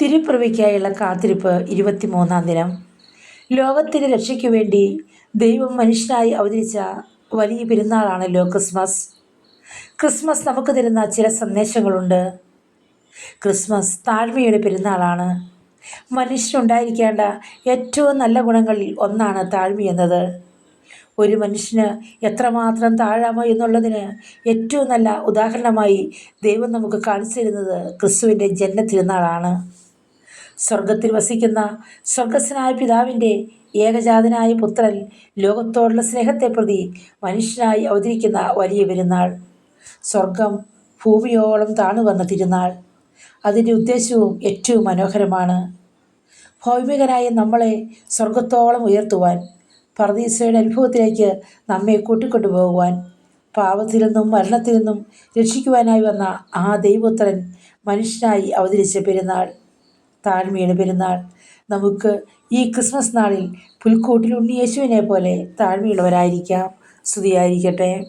തിരുപ്പിറവിക്കായുള്ള കാത്തിരിപ്പ് ഇരുപത്തിമൂന്നാം ദിനം. ലോകത്തിന്റെ രക്ഷയ്ക്കു വേണ്ടി ദൈവം മനുഷ്യനായി അവതരിച്ച വലിയ പെരുന്നാളാണല്ലോ ക്രിസ്മസ്. ക്രിസ്മസ് നമുക്ക് തരുന്ന ചില സന്ദേശങ്ങളുണ്ട്. ക്രിസ്മസ് താഴ്മയുടെ പെരുന്നാളാണ്. മനുഷ്യനുണ്ടായിരിക്കേണ്ട ഏറ്റവും നല്ല ഗുണങ്ങളിൽ ഒന്നാണ് താഴ്മയെന്നത് ഒരു മനുഷ്യന് എത്രമാത്രം താഴാമോ എന്നുള്ളതിന് ഏറ്റവും നല്ല ഉദാഹരണമായി ദൈവം നമുക്ക് കാണിച്ചു തരുന്നത് ക്രിസ്തുവിന്റെ ജന്മ തിരുനാളാണ്. സ്വർഗത്തിൽ വസിക്കുന്ന സ്വർഗസ്വനായ പിതാവിന്റെ ഏകജാതനായ പുത്രൻ ലോകത്തോടുള്ള സ്നേഹത്തെ പ്രതി മനുഷ്യനായി അവതരിക്കുന്ന വലിയ പെരുന്നാൾ. സ്വർഗം ഭൂമിയോളം താണു വന്ന തിരുനാൾ. അതിന്റെ ഉദ്ദേശവും ഏറ്റവും മനോഹരമാണ്. ഭൗമികനായ നമ്മളെ സ്വർഗത്തോളം ഉയർത്തുവാൻ പർദീസയുടെ അനുഭവത്തിലേക്ക് നമ്മെ കൂട്ടിക്കൊണ്ടുപോകുവാൻ പാപത്തിൽ നിന്നും മരണത്തിൽ നിന്നും രക്ഷിക്കുവാനായി വന്ന ആ ദൈവപുത്രൻ മനുഷ്യനായി അവതരിച്ച പെരുന്നാൾ. താഴ്മയുടെ പെരുന്നാൾ നമുക്ക് ഈ ക്രിസ്മസ് നാളിൽ പുൽക്കൂട്ടിൽ ഉണ്ണിയേശുവിനെ പോലെ താഴ്മയുള്ളവരായിരിക്കാം. സ്തുതിയായിരിക്കട്ടെ.